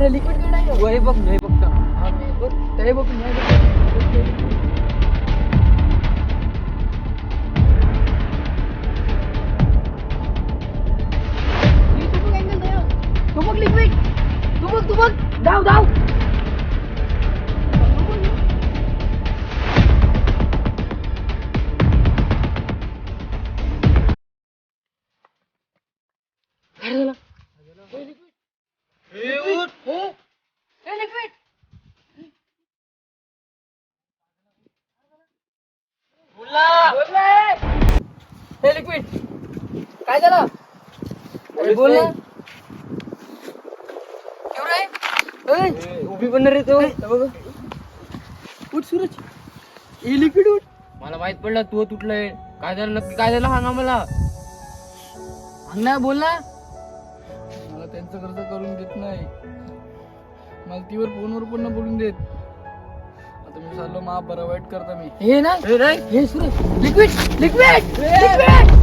अरे लिक्विड काय नाही वय बघ नाही बघ ते बघ नाही तू बघ लिक्विड तू बघ तू बघ. धाव धाव बोल ना. उभी पण रे तो. उठ सूरज. हे लिक्विड उठ. मला माहीत पडलं तू तुटलंय. काय झालं नक्की काय झालं सांगा मला. ना बोल ना. मला त्यांचं कर्ज करून देत नाही. मला तीवर फोनवर पण न बोलून देत. आता मी चाललो मा बरं वाईट करता मी. हे ना हे हे Suraj. Liquid liquid liquid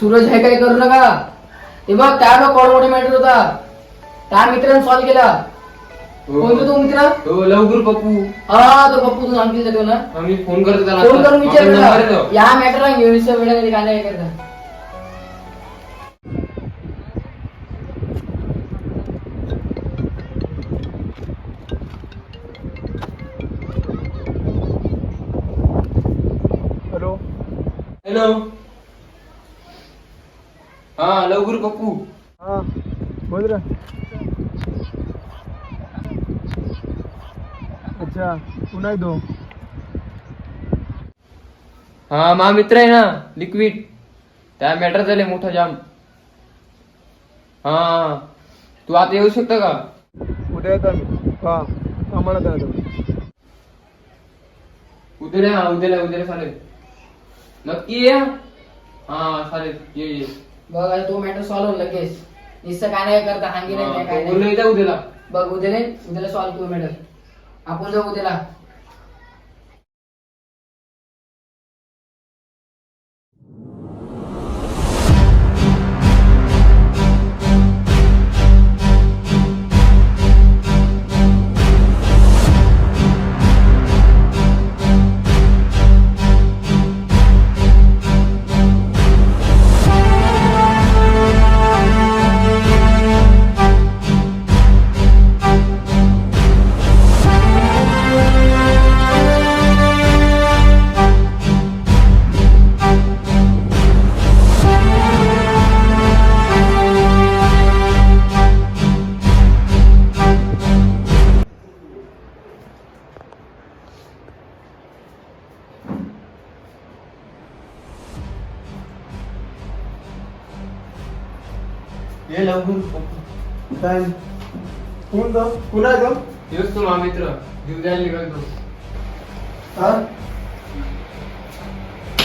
Suraj हे काही करू नका. ते बघ त्यावेळेला कॉल मोठे मॅटर होता. त्या मित्राने सॉल्व केला. कोणता तो मित्र? हो लवकर पप्पू. हा तो पप्पू तू सांगितलं तो ना आम्ही फोन करतो त्याला फोन. करून विचार त्याला. या मॅटरला घेऊन वेळा काय नाही करता. हॅलो. हॅलो. हा लवकर पप्पू हा बोल रे. अच्छा पुन्हा येतो हा मा मित्र आहे ना लिक्विड. त्या मॅटर झाले मोठा जाम. हा तू आता येऊ शकतो का? कुठे येतो मी हा आम्हाला काय येतो उद्याला हा उद्याला उद्याला चालेल. नक्की ये हा चालेल. ये ये. बघ आता तो मॅटर सॉल्व होईल लगेच. नुसतं काय नाही करता हांगी नाही काय बोललो नाही. उद्याला. बघ उद्याला उद्याला सॉल्व करू मॅटर आपण जाऊ उद्याला.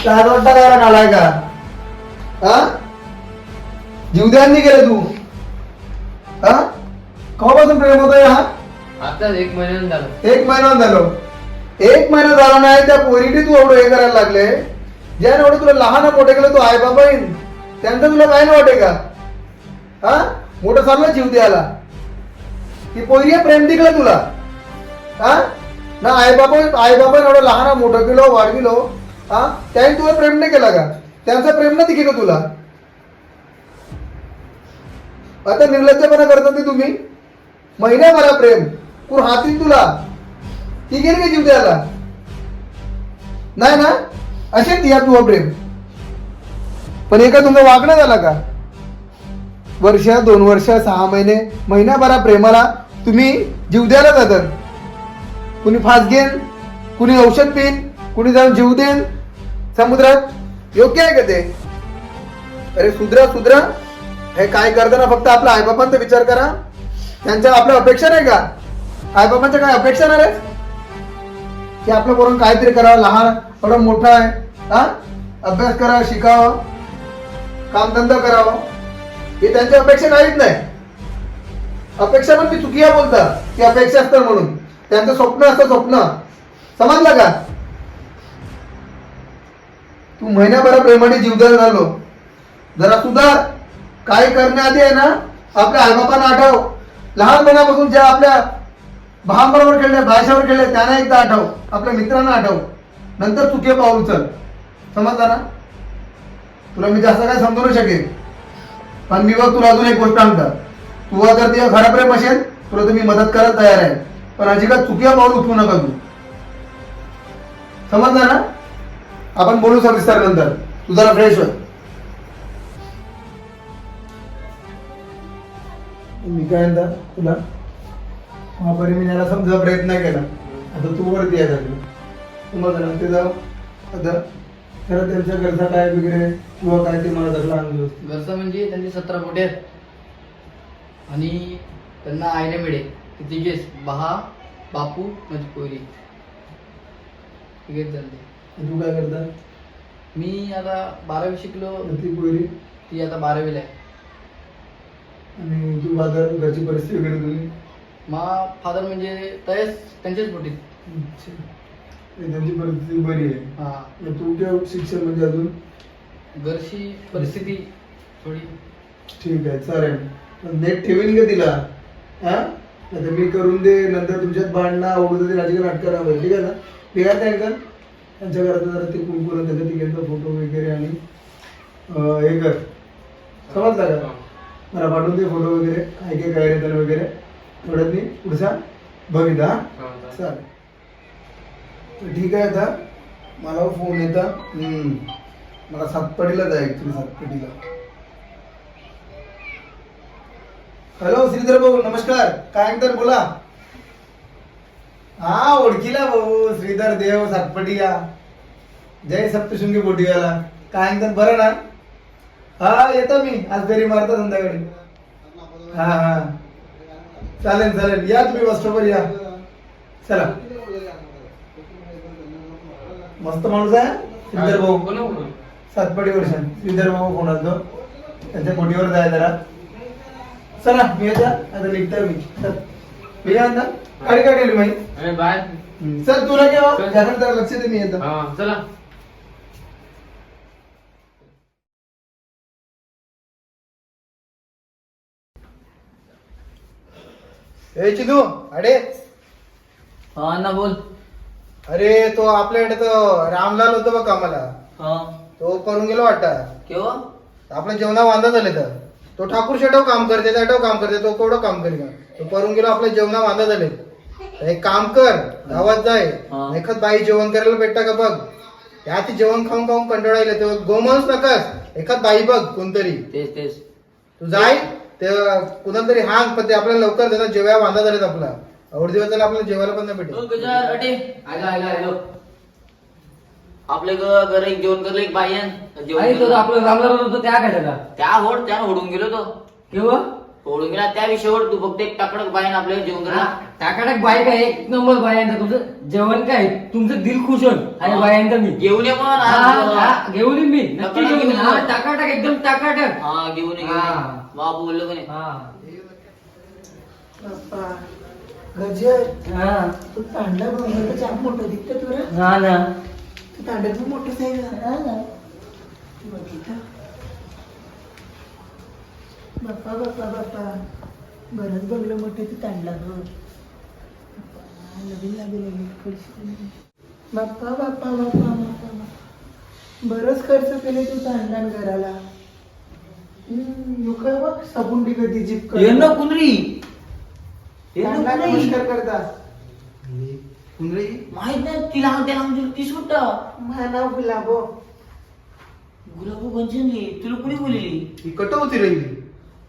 काय वाटता काय नालाय का? हा? जीवद्यांनी गेले तू. हा? कवापासून प्रेम होतोय हा? आताच एक महिन्यानं झालं. एक महिना झालो. एक महिना झाला नाही त्या पोरीने तू एवढं हे करायला लागले. ज्याने एवढं तुला लहान मोठे केलं तू आई बाबा येईन. त्यांचं तुला काय नाही वाटे का? हा? मोठं चाललं जीव द्यायला. ती पोरी प्रेम दिकलं तुला? ना आई बाबा आई बाबा एवढं लहान मोठं केलो वाढविलो हा? त्यांनी तुला प्रेम नाही केला का? त्यांचं प्रेम नाही केलं तुला. आता निर्लज्जपणा करता ते तुम्ही? महिना मला प्रेम. कुर हातील तुला? ती गेली का जीव द्यायला नाही ना? असे या तुझं प्रेम. पण एका तुमचं वागणं झाला का? वर्ष दोन वर्ष सहा महिने महिन्याभरा प्रेमाला तुम्ही जीव द्यायला जातात कुणी फास घेईन कुणी औषध पिईल कुणी जाऊन जीव देईन समुद्रात योग्य आहे का ते? अरे सुधरा सुधरा. हे काय करताना फक्त आपल्या आईबापांचा विचार करा. त्यांच्या आपल्या अपेक्षा नाही का? आईबापांच्या काय अपेक्षा नाही रे की आपलं पोरण काहीतरी करावं लहान थोडं मोठं आहे. हा? अभ्यास करा शिकावं. कामधंदा करावं. हे त्यांची अपेक्षा काहीच नाही. अपेक्षा पण मी चुकीया बोलता की अपेक्षा असतात म्हणून. त्यांचं स्वप्न असतं स्वप्न. समजलं का? तू महिन्याभरा प्रेमाने जीवदान झालो जरा सुधार काय करण्याआधी आहे ना आपल्या आईबापांना आठव. लहानपणापासून ज्या आपल्या भावांबरोबर खेळले भाषावर खेळले त्यांना एकदा आठव. आपल्या मित्रांना आठव. नंतर चुके पाऊल चल समजला ना? तुला मी जास्त काय समजू नाही शकेन. पण मी बघ तुला अजून एक गोष्ट सांगता. तुला जर ते खरा प्रेम असेल तुला तुम्ही मदत करत तयार आहे. पण अजिबात चुकीया पाऊल उचलू नका तू. समजला ना? आपण बोलू सविस्तर नंतर. तू जरा फ्रेश हो मी काय म्हणता तुला? महापरी मी याला समजा प्रयत्न केला. आता तू वरती आहे झाली तुम्हाला ना? ते जाऊ आता खरं त्यांच्या गरजा काय वगैरे किंवा काय ते मला जर आणलं गरजा घरचं म्हणजे त्यांचे सतरा मोठे आहेत. आणि त्यांना आईने मिळेल. तिघेच बहा बापू म्हणजे पोरी तिघेच चालते तू काय करता मी आता बारावी शिकलो। ती पोरी? ती आता बारावीला आहे। आणि तू बाजार घरची परिस्थिती वगैरे तुझी? मा फादर म्हणजे तयच त्यांचेच पोटी अच्छा. आणि त्यांची परिस्थिती बरी आहे. हा. तू काय शिक्षण म्हणजे अजून? घरची परिस्थिती थोडी. ठीक आहे चालेल. नेट ठेवीन का तिला? हा? आता मी करून दे नंतर तुमच्यात भांडणं वगैरे ते राजकीय नाटक राहावं ठीक आहे ना? ते काय कर त्यांच्या घरात जरा ते कुंकून त्याचा तिघांचा फोटो वगैरे आणि हे कर. समजला का? मला पाठवून दे फोटो वगैरे काय काय काय रे वगैरे. थोड्यात मी पुढचा बघितला हा? चालेल. तर ठीक आहे आता. मला फोन येता. हम्म. मला सातपाडीला जायचं ऍक्च्युली हॅलो श्रीधर भाऊ नमस्कार. काय तर बोला. हा ओळखीला भाऊ श्रीधर देव सातपटिया. जय सप्तशृंगी बोटीवाला. काय तर बरं ना? हा येतो मी. आज फेरी मारता संध्याकाळी. हा हा. चालेल चालेल. या तुम्ही बस स्टॉपवर या. चला. मस्त माणूस आहे श्रीधर भाऊ. कोण बोलू? सातपाडी वर्ष श्रीधर भाऊ कोण असतो? त्यांच्या बोटीवर जाय जरा. चला मी येता आता निघतोय मी. चल. मी काय म्हणता गाडी का गेली माहिती अरे बाय. चल तुला केव्हा चल. जरा लक्ष दे मी येतो. हा चला. ए चिदू अरे हा ना बोल. अरे तो आपल्याकडे तो रामलाल होतो बघ कामाला. हा. तो करून गेलो वाटतं. केव्हा? आपल्या जेवणा वांदा झाले तर. तो ठाकूर शेटव काम करते त्याटव काम करते तो केवढं काम करेल तो करून गेलो आपल्या जेवणा वांदा झाले एक काम कर गावात जाय. हा. एखाद बाई जेवण करायला भेटता का बघ? त्या ती जेवण खाऊन खाऊन कंटाळायला तो गोमांस नकास एखाद बाई बघ कोणतरी. तेच तेच. तू जाय ते कुणाला तरी हांग पण ते आपल्याला लवकर देतात जेवाया वांदा झालेत आपला. एवढे दिवस झाले आपल्याला जेवायला पण नाही भेटेल आयलो. आपले घर एक जेवण करलं एक बाई आहे. जेवण आणि तो केलं. आपलं होतं त्या काय त्याला त्या होड त्यानं होडून गेलो तो. केव्हा? सोडून गेला त्या विषयावर तू फक्त एक टाकडक बाईन आपल्याला जेवण करायला टाकाटाक बाय काय? एक नंबर बायांचा तुमचं? जेवण काय? तुमचं दिल खुश होईल. आणि बायांचं मी. घेऊन ये पण हा. हा, घेऊन येईन मी. नक्की टाकाटाक घेऊन येईन. हा, ये. टाकाटाक एकदम टाकाटाक हा घेऊन ये घेऊन हा. ये. बाबू बोललो का नाही? हा. बाप्पा गजर. हा. तू तांडला बघ जाम मोठं दिसतं तुला? हा ना. आहे का हा ना बघितलं. बाप्पा बाप्पा बाप्पा. बरंच बघलं मोठं तू तांडला गं. बाप्पा, नवीन लागेल पैसे. बाप्पा बाप्पा बाप्पा बाप्पा बाप्पा. बरंच खर्च केले तू तांडला घराला हम्म, लोक बघ सबुंडी कधी जीप ये ना कुंदरी ये ना तांडला कुंदरी नमस्कार करतात. कुंदरी? माहीत नाही तिला त्याला म्हणजे ती सुट्टा मानव गुलाबो. गुलाबू गंजनी तुला कुणी बोलली? ही कट होती राहिली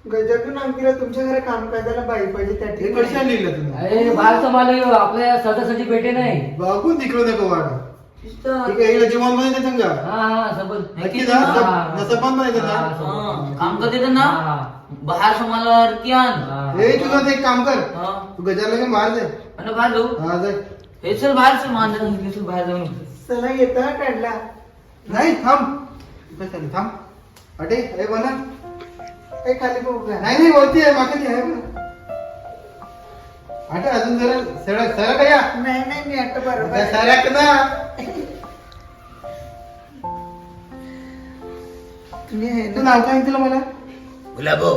गजातून अंकिला तुमच्या घरात काम करायला बाई पाहिजे त्या हे कशा ठिकाणी लिहिलं तुम्ही अरे बाल सांभाळ आपल्या सदासाठी भेटे नाही. बघून तिकडं नको वाडा नुसतं- ठीक आहे हिला जेवण बनायचं सांगा हा हा सबल नक्की जा हा. बनायचं ना. काम करते तर ना. हा. बाहेर समाला आण हा. तुला ते एक काम कर. हा. तू गजाला घेऊन बाहेर जाय आणि बाहेर जाऊ. हा जाय हे चल बाहेर चल मांजर हे चल बाहेर जाऊन. चला येतं काढला. नाही थांब. इथं चालेल, थांब. अटे हे बना काही खाली बघू का नाही नाही वरती आहे मागे आहे. बना अटे अजून जरा सडक सरक या नाही नाही मी आता बरोबर. सरक ना तुम्ही आहे तू ना नाव काय तुला मला. गुलाबो.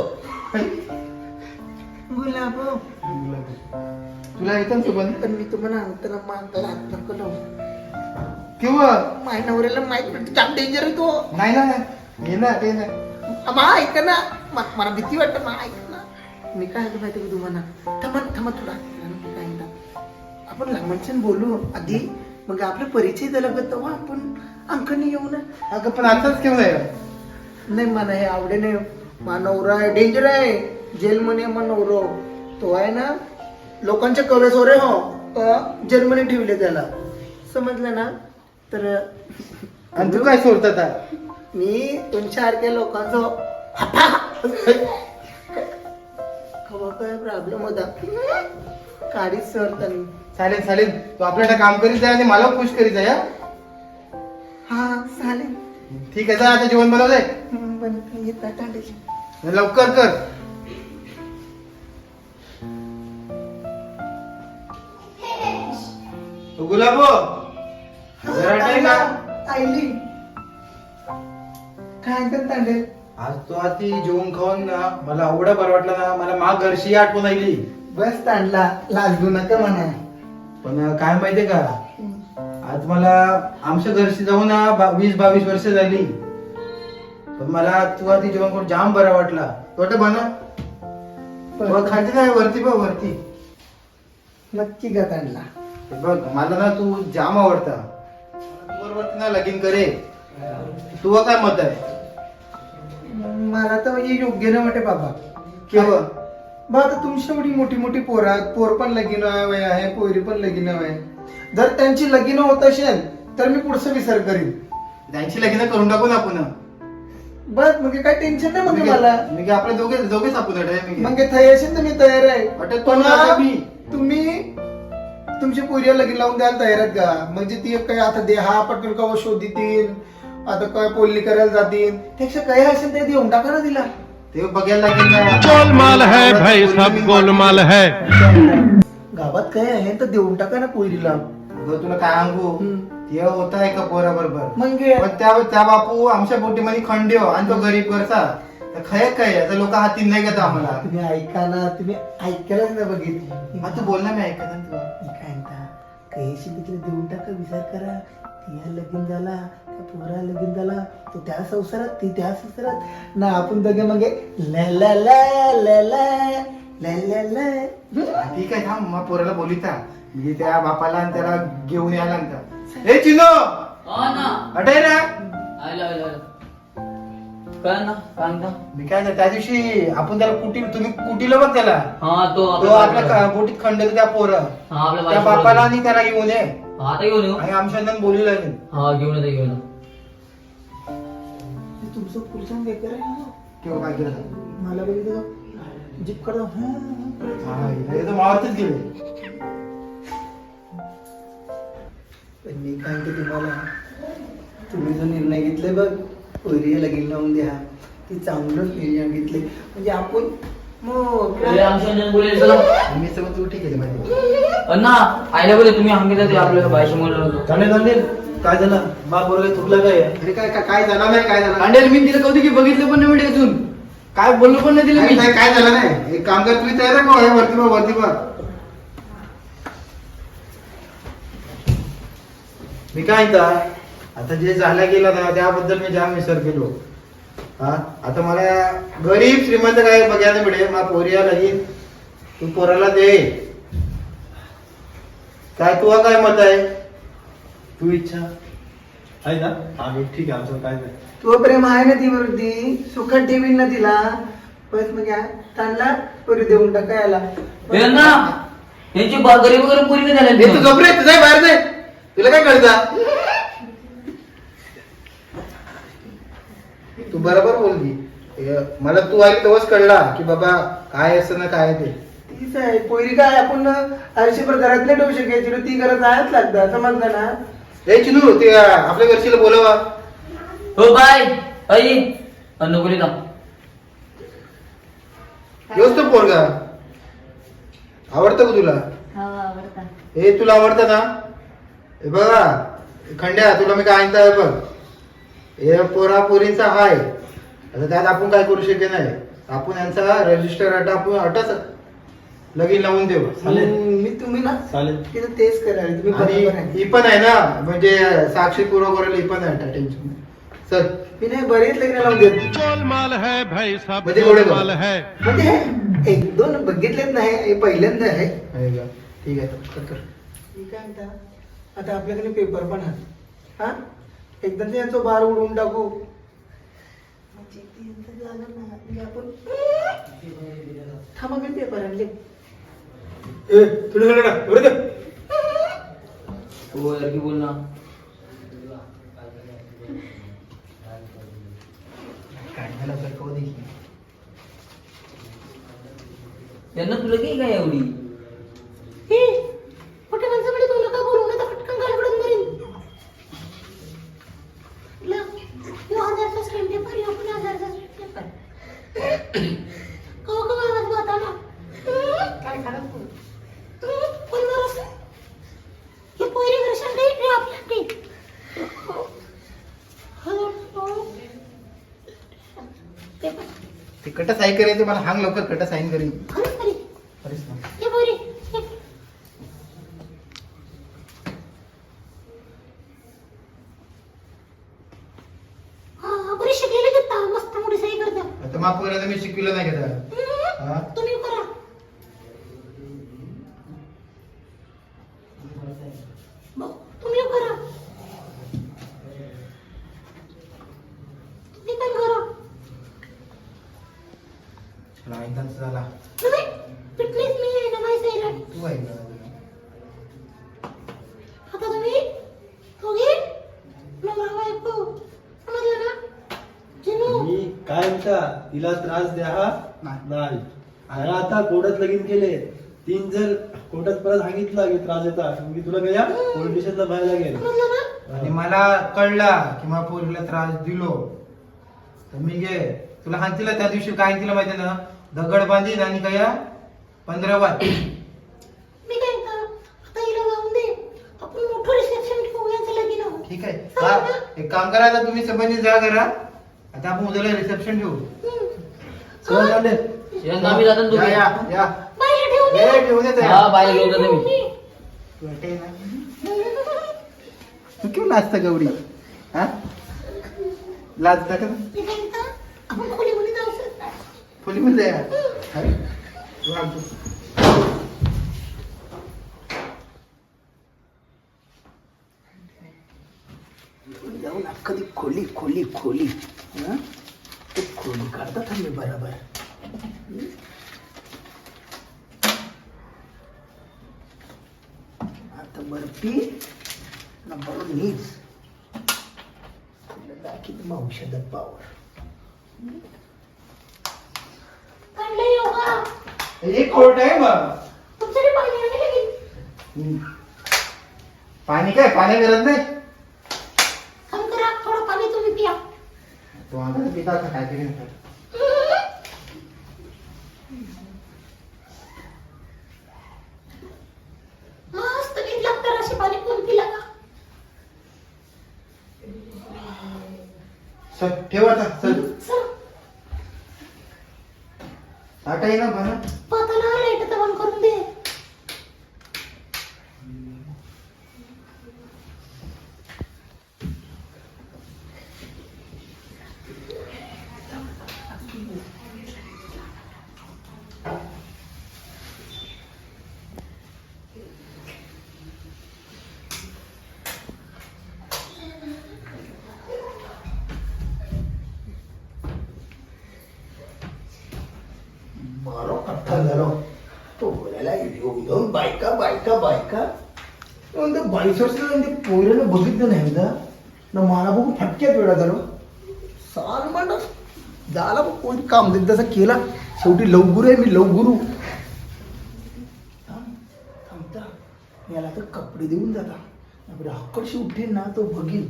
तुला येतं ना सुबन पण मी तुम्हाला अंतरा मानताला हात नको लावू किंवा माय नवऱ्याला माहीत पडते जाम डेंजर आहे तो. नाही ना ये ना ते ना. मा ऐक ना. म- मला भीती वाटत मा ऐक ना. मी काय म्हणतो माहिती का तुम्हाला? थांबा थांबा थोडा. मी काय म्हणतो? आपण लहानपण बोलू आधी. मग आपला परिचय झाला का तेव्हा आपण अंकनी येऊ ना? अगं पण आताच केव्हा आहे? नाही मला हे आवडे नाही मा नवरा आहे डेंजर आहे. जेलमध्ये मा नवरो. तो आहे ना लोकांच्या कवेसोरे हो जेलमध्ये ठेवले त्याला. समजलं ना? तर आणि तू काय सोडतात आता? मी तुमच्यासारख्या लोकांचं खबर काय प्रॉब्लेम होता? काढीच सर त्यांनी. चालेल चालेल तू आपल्याला काम करीत जाय आणि मला खुश करीत जाय हा? हा चालेल ठीक आहे जा आता जेवण बनवलंय. येतात तांडीचे. लवकर कर. तो गुलाबो. आईली. काय म्हणतात तांडे आज तो आधी जेवण खाऊन ना मला एवढं बरं वाटलं ना मला माग घरशी आठवण आली. बस तांडला लाजू नका म्हणा. पण काय माहितीये का? आज मला आमच्या घरशी जाऊन ना बा- वीस बावीस वर्ष झाली. पण मला तू आधी जेवण करून जाम बरा वाटला. तो वाटतं बना खाली नाही वरती बघ वरती. नक्की का तांडला. हे बघ मला ना तू जाम आवडता. ना लगीन करे. तुझं काय मत आहे? मला तर हे योग्य नाही वाटे बाबा. केव्हा बा आता तुमची एवढी मोठी मोठी पोरं आहेत पोर पण लगीन वय आहे पोरी पण लगीन आहे. जर त्यांची लगीन होत असेल तर मी पुढचा विचार करीन. त्यांची लगीन करून टाकू ना आपण. बस म्हणजे काय टेन्शन नाही म्हणजे मला. मी काय आपले दोघे दोघेच आपण मग थय असेल तर मी तयार आहे. पण मी. तुम्ही तुमच्या पोरीला लगीन लावून द्यायला तयार आहेत का? म्हणजे ती काय आता दे हा पटकन कवा शोधितील आता काय पोलनी करायला जातील? त्यापेक्षा काय असेल ते देऊन टाका ना तिला. ते बघायला लागेल. गोलमाल है भाई सब गोलमाल है गावात काय आहे तर देऊन टाका ना पोरीला. अगं, तुला काय सांगू. ते होता एका पोरा बरोबर? मग पण त्या त्या बापू आमच्या पोटीमध्ये खंड्यो आणि तो गरीब करता तर खय काय आता लोक हाती नाही घेत आम्हाला? तुम्ही ऐका ना तुम्ही ऐकायलाच नाही बघितली. हा, तू बोल ना मी ऐकत काही तिकडे देऊन टाका विचार करा. तिला लगीन झाला त्या पोरा लगीन झाला तो त्या संसारात ती त्या संसारात. ना आपण दोघे मागे ठीक आहे थांब मग पोराला बोलिता. मी त्या बापाला आणि त्याला घेऊन यायला लागतात हे चिनो अटे ना ना ना. मी काय त्या दिवशी आपण त्याला कुटी तुम्ही कुटीला बघ त्याला. हा तो तो आपल्या का- बोटीत खंड त्या पोरं. हा आपल्या त्या बायकोला बापाला आणि त्याला घेऊन ये. हा, आता घेऊन येऊ. आणि आमच्या बोलू लागेल हा घेऊन येतो घेऊन येतो. तुमचं पुढचं बेकार आहे ना? किंवा काय केलं? मला बघितलं जीप करतो. हा. हा, हे. तर मावतच गेले. पण मी काय म्हणते तुम्हाला? तुम्ही जो निर्णय घेतलाय बघ पोरीला लावून द्या. ती चांगलंच निर्णय घेतले. म्हणजे आपण मग अरे आमच्या बोलेल चला. मी सगळं तू ठीक आहे माहिती अण्णा आयला बोले तुम्ही सांगितलं ते आपल्या बायसमोर चालेल चालेल काय झालं? बा बरोबर चुकलं काय? अरे काय काय काय झालं नाही काय झालं? पांडेल मी तिला कधी की बघितलं पण नाही म्हणजे अजून. काय बोललो पण नाही तिला नाही मी. नाही, काय झालं नाही. एक काम कर तुम्ही तयार आहे का हे वरती बघ वरती बघ. मी काय म्हणता आता जे झालं गेलं ना त्याबद्दल मी जाम विसर केलो हा? आता मला गरीब श्रीमंत काय बघायला मिळेल मा पोरिया लगीन तू पोराला दे. काय तुला काय मत आहे? तू इच्छा. आहे ना? आम्ही ठीक आहे आमचं काय नाही. तो प्रेम आहे ना ती वरती सुखात ठेवीन ना तिला? बस मग या. ताणला पोरी देऊन टाकायला हे यांची बा- गरीब वगैरे पुरी नाही हे तू झाल्या झोपरे तुझा बाहेर जाय. तुला काय कळतं? तू बरोबर बोलली. हे, मला तू आली तेव्हाच कळला की बाबा काय असं ना काय ते. तीच आहे. पोरी काय आपण आयुष्यभर घरात नाही ठेवू शकायची ना ती घरात आहेच लागतं समजलं ना. ए चिनू ते आपल्या घरचीला बोलवा. हो बाय. आई थांब योच तो पोरगा. आवडतं का तुला? हे तुला आवडतं ना? हे बघा खंड्या तुला मी काय आणताय बघ. हे पोरा पोरींचा हाय आता त्यात आपण काय करू शके नाही. आपण यांचा रजिस्टर अट आपण अटच लगीन लावून देऊ. चालेल. मी तुम्ही ना चालेल. तिथं तेच करायला. तुम्ही आणि बरोबर आहे. ही पण आहे ना म्हणजे साक्षी पूर्व करेल ही पण आहे टेन्शन चल. मी नाही बरेच लग्न लावून देत. गोलमाल है भाई सब है. म्हणजे हे एक दोन बघितलेच नाही हे पहिल्यांदा आहे. आहे का? ठीक आहे कर कर. मी काय म्हणता आता आपल्याकडे पेपर पण आहे हा? एकदा ते यांचं बार उडवून टाकू. म्हणजे ते यांचं झालं ना, म्हणजे आपण थांबा मी पेपर आणले. ए तुला झालं ना बरं का? हो यार की बोल ना. तुला काही काय एवढी? कुठे माणसं म्हणजे स्टॅम्प पेपर यो पण स्टॅम्प पेपर कवा कवा आवाज़ होता ना काय खरं कोण मारस हे? पोरी वर्षात नाही रे आपल्याकडे पेपर ते कट साईन करायचं मला हांग लवकर कट साईन करीन. म्हणता तिला त्रास द्या हा नाही. आता कोर्टात लगीन केले. तीन जर कोर्टात परत सांगितलं की त्रास येता मी तुला काय पोलीस स्टेशनला बाहेर लागेल आणि मला कळला की मला पोरीला त्रास दिलो. तर मी गे तुला हानतीला त्या दिवशी काय तिला माहिती ना? दगड बांधीन आणि काय पंधरा वाट. ठीक आहे. हा, एक काम करा तुम्ही संबंधित जा करा आता आपण उद्याला रिसेप्शन ठेवू जातो ना या या तुम्ही या. बाहेर ठेवून दे. हा तुम्ही तू ना? तू क्यों नाचता गौरी? हा? लाजता का आपण खोलीमध्ये जाऊ शकता. खोली मध्ये या अरे, तू आमचं- जाऊ ना कधी खोली खोली खोली? ते खोली काढतात आम्ही बरोबर. हं? आता बर्फी ना बरोबर तुला दाखीत मग औषधात पावर एक कोर्ट आहे पाणी लगीन पाणी काय? पाणी गरज नाही काम करा थोडं पाणी तुम्ही पिया तो आता पिता का काय तरी मस्त नीट लागतं असे पाणी कोण पिला का? चल ठेव आता चल टाटा ये ना बना पाताला लाइट तर बंद करून दे मारो कट्टा झालो तो बोलायला येऊन जाऊन बायका बायका बायका म्हणतो बाईस वर्षाला ते पोऱ्यानं बघितलं नाही एकदा ना मला बघून फटक्यात वेळा झालो साल मांड झाला बघ कोणी काम देत तसं केला। शेवटी लवगुरू आहे मी लवगुरू थांब, थांबता याला तर कपडे देऊन जाता आपल्या हक्कडशी उठेल ना तो बघील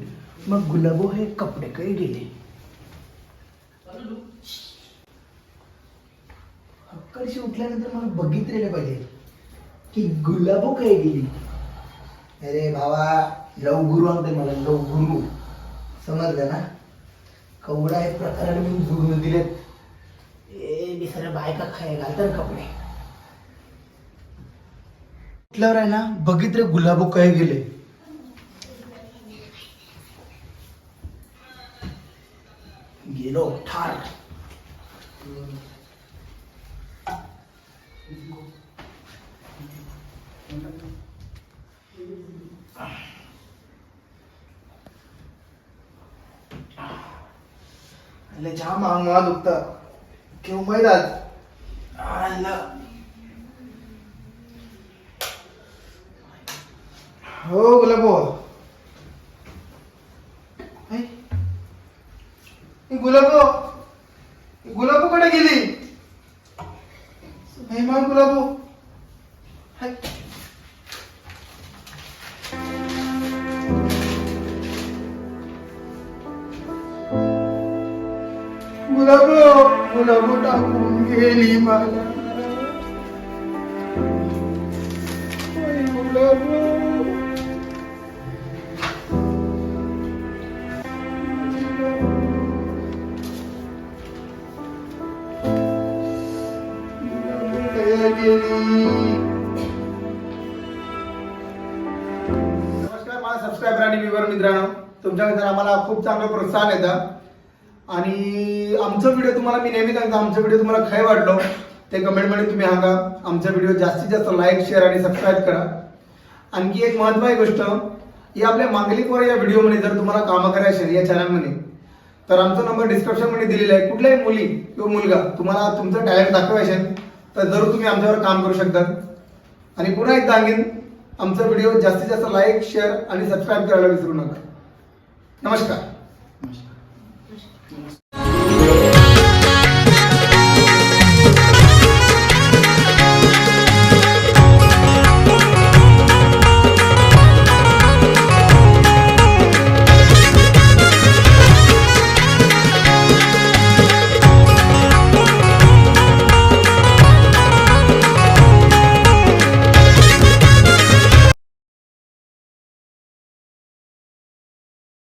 मग गुलाबो हे कपडे काही गेले सकाळशी उठल्यानंतर मला बघितलेलं पाहिजे. की गुलाबो काय गेली? अरे भावा लव गुरु आणते मला लव गुरु. समजलं ना? कवडा एक प्रकाराने मी जुळून दिलेत. ए बिसऱ्या बायका खाय घालतात कपडे. उठल्यावर आहे ना बघितले गुलाबो काय गेले. गेलो ठार. जाम अंग मला दुखतं केव्हा माहीत आज आला. हो गुलाबो ही गुलाबो गुलाबो कडे गेली हे मग गुलाबो हाय. गुलाबो टाकून गेली मला. ओय नमस्कार माझा सबस्क्रायबर आणि व्हिवर मित्रांनो तुमच्याकडे आम्हाला खूप चांगलं प्रोत्साहन येतं. आणि आमचं व्हिडिओ तुम्हाला मी नेहमी सांगतो आमचं व्हिडिओ तुम्हाला काय वाटलो ते कमेंटमध्ये तुम्ही सांगा. आमचा व्हिडिओ जास्तीत जास्त लाईक शेअर आणि सबस्क्राईब करा. आणखी एक महत्त्वाची गोष्ट या आपल्या मांगलिकवर या व्हिडिओमध्ये जर तुम्हाला कामं करायची असेल या चॅनलमध्ये तर आमचा नंबर डिस्क्रिप्शनमध्ये दिलेला आहे. कुठल्याही मुली किंवा मुलगा तुम्हाला तुमचं टॅलेंट दाखवायचे तर जरूर तुम्ही आमच्यावर काम करू शकता. आणि पुन्हा एकदा सांगेन आमचा व्हिडिओ जास्तीत जास्त लाईक शेअर आणि सबस्क्राईब करायला विसरू नका. नमस्कार.